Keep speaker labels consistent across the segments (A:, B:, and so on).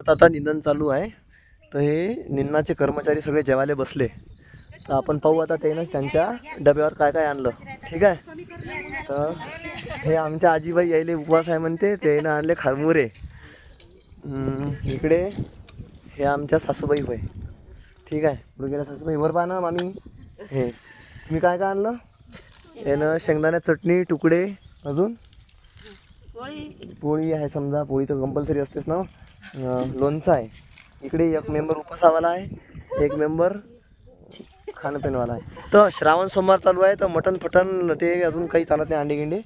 A: आता आता निंदन चालू आहे. तर हे निंदनाचे कर्मचारी सगळे जेवायला बसले. तर आपण पाहू आता त्यानं त्यांच्या डब्यावर काय काय आणलं. ठीक आहे? तर हे आमच्या आजीबाई यायले उपवास आहे म्हणते. त्यानं आणले खारमुरे इकडे हे आमच्या सासूबाई होय. ठीक आहे? पुढे सासूबाई. वर पहा मामी. हे. तुम्ही काय काय आणलं? यानं शेंगदाण्या चटणी तुकडे अजून? पोळी? आहे समजा पोळी तर कंपल्सरी असतेच ना. लोणचं आहे. इकडे एक मेंबर उपासावाला आहे एक मेंबर खाणंपिणवाला आहे. तर श्रावण सोमवार चालू आहे तर मटण फटण ते अजून काही चालत नाही अंडे गिंडे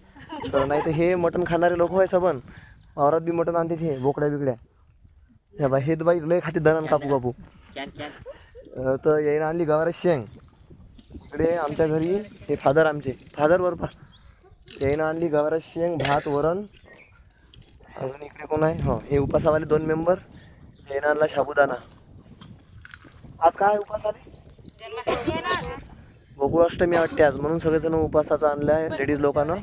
A: तर नाही तर हे मटण खाणारे लोक आहे सबन. औरत बी मटण आणते हे बोकड्या बिकड्या. ह्या बाई हे बाई लय खाते दरण कापू कापू. तर यायनं आणली गवाराची शेंग. इकडे आमच्या घरी हे फादर आमचे. फादर वर पा यायनं आणली गवाराची शेंग भात वरण अजून इकडे कोण आहे? हो हे उपासावाले दोन मेंबर येणारला शाबुदाना. आज काय उपास आले? गोकुळाष्टमी वाटते आज म्हणून सगळेजण उपासाचा आणला आहे लेडीज लोकांना.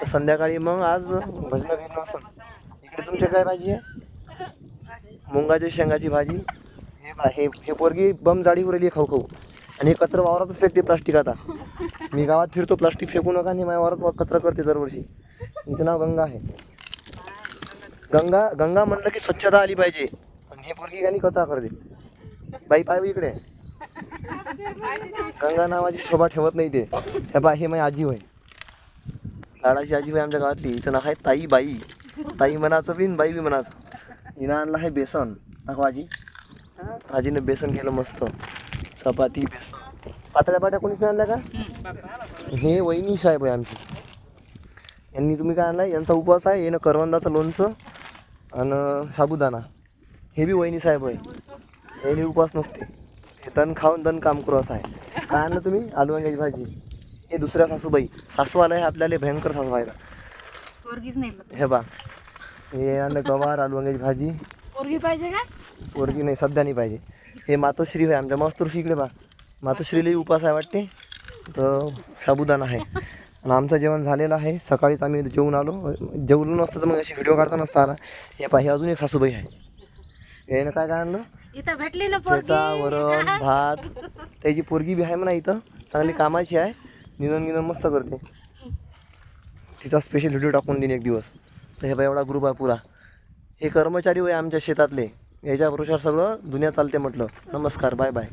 A: तर संध्याकाळी मग आज भजन बिजन असं इकडे तुमच्या काय भाजी आहे? मुंगाची शेंगाची भाजी. हे हे हे पोरगी बम जाडी उरली खाऊ खाऊ आणि हे कचरा वावरातच फेकते प्लास्टिक आता. मी गावात फिरतो प्लास्टिक फेकू नका आणि माझ्या वावरात कचरा करते दरवर्षी. हिचं नाव गंगा आहे. गंगा गंगा म्हणलं की स्वच्छता आली पाहिजे. आणि हे पोरगी गाणी कथा करते. बाई पाय इकडे. गंगा नावाची शोभा ठेवत नाही ते. हे बा हे माझी आजी होय लाडाची आजी होय आमच्या गावातली. हिचं नाव आहे ताई बाई. ताई म्हणाचं बीन बाई बी म्हणाचं हिनं आणलं आहे बेसन. दाखव आजी. आजीने बेसन केलं मस्त. चपाती बेसन. पातळ्या पाट्या कोणीच नाही आणल्या का? हे वहिनी साहेब आहे आमची. यांनी तुम्ही काय आणलाय? यांचा उपवास आहे. यानं करवंदाचं लोणचं. आणि साबुदाणा. हे बी वहिनी साहेब आहे याने उपवास नसते. हे तण खाऊन तण काम करू असं आहे. काय आणलं तुम्ही? आलू वांग्याची भाजी. हे दुसऱ्या सासूबाई. सासू आला आहे आपल्याला भयंकर सासू व्हायला. हे बा. हे आणलं गवार आलू वांग्याची भाजी.
B: पोरगी पाहिजे का?
A: पोरगी नाही सध्या नाही पाहिजे. हे मातोश्री आहे आमच्या मास्तुरशी इकडे बा. मातोश्रीलाही उपास आहे वाटते. तर साबुदाणा आहे. आणि आमचं जेवण झालेलं आहे. सकाळीच आम्ही जेवून आलो. जेवलो नसतं तर मग अशी व्हिडिओ काढता नसता आला हे पाहिजे अजून एक सासूबाई आहे. यानं काय काय आणलं?
B: इथं भेटली ना
A: ठेचा वरण भात. त्याची पोरगी बी आहे म्हणा इथं. चांगली कामाची आहे. निधन निधन मस्त करते. तिचा स्पेशल व्हिडिओ टाकून देईन एक दिवस. तर हे बा एवढा ग्रुप आहे पुरा. हे कर्मचारी होय आमच्या शेतातले. याच्या भरोशावर सगळं दुनिया चालते म्हटलं. नमस्कार बाय बाय